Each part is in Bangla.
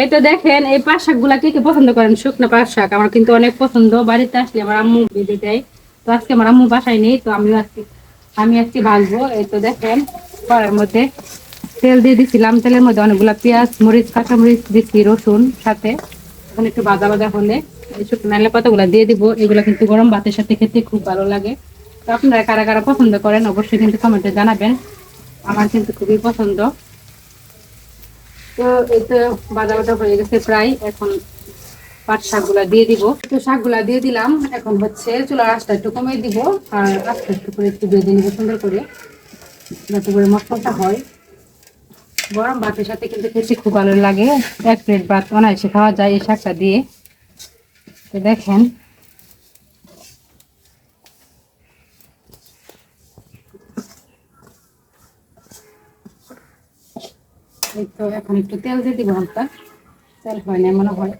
এই তো দেখেন, এই পাট শাকগুলা কে কে পছন্দ করেন? শুকনো পাট শাক আমার কিন্তু অনেক পছন্দ। বাড়িতে আসলে আমার আম্মু বেঁধে দেয়। তো আজকে আমার আম্মু বাসায় নেই, তো আমিও আজকে, আমি আজকে ভাজবো। এই তো দেখেন কড়ার মধ্যে তেল দিয়ে দিছিলাম। তেলের মধ্যে অনেকগুলা পেঁয়াজ, মরিচ, কাঁচা মরিচ দিচ্ছি রসুন সাথে। এখন একটু ভাজা ভাজা হলে এই শুকনো নালে পাতাগুলা দিয়ে দিব। এগুলা কিন্তু গরম ভাতের সাথে খেতে খুব ভালো লাগে। তো আপনারা কারা কারা পছন্দ করেন, অবশ্যই কিন্তু কমেন্টে জানাবেন। আমার কিন্তু খুবই পছন্দ। তো তো বাজা বাজা হয়ে গেছে প্রায়। এখন পাট শাকগুলা দিয়ে দিব। তো শাকগুলা দিয়ে দিলাম। এখন হচ্ছে চুলার আঁচটা একটু কমিয়ে দিব আর আস্তে আস্তে করে একটু বেঁধে নিব সুন্দর করে, যাতে করে মশলাটা হয়। গরম ভাতের সাথে কিন্তু খেতে খুব ভালো লাগে। এক প্লেট ভাত অনায়াসে খাওয়া যায় এই শাকটা দিয়ে। তো দেখেন। এই তো এখন একটু তেল দিয়ে দিব হালকা। তেল হয় না মনে হয়।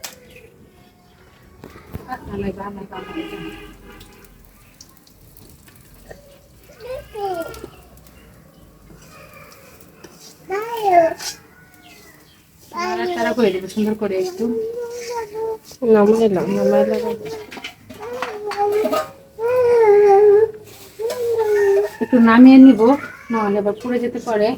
নাড়াচাড়া করে সুন্দর করে একটু। একটু নামিয়ে নিব নাহলে আবার পুড়ে যেতে পারে।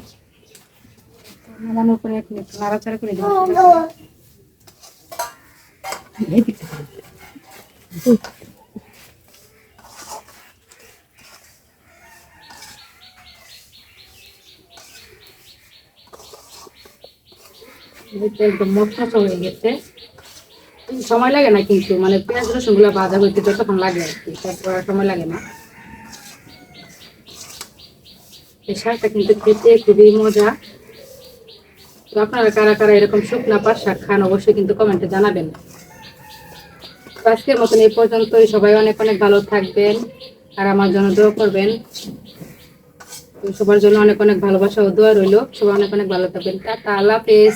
একদম হয়ে গেছে। সময় লাগে না কিন্তু মানে পেঁয়াজ, রসুনগুলো ভাজা হইতে যতক্ষণ লাগে আর কি সময় লাগে না। এই শাকটা কিন্তু খেতে খুবই মজা। তো আপনারা কারা কারা এরকম শুকনা পাট খান অবশ্যই কিন্তু কমেন্টে জানাবেন। আজকের মতন এই পর্যন্তই। সবাই অনেক অনেক ভালো থাকবেন আর আমার জন্য দোয়া করবেন। সবার জন্য অনেক অনেক ভালোবাসা ও দোয়া রইল। সবাই অনেক অনেক ভালো থাকবেন। টাটা, আল্লাহ হাফেজ।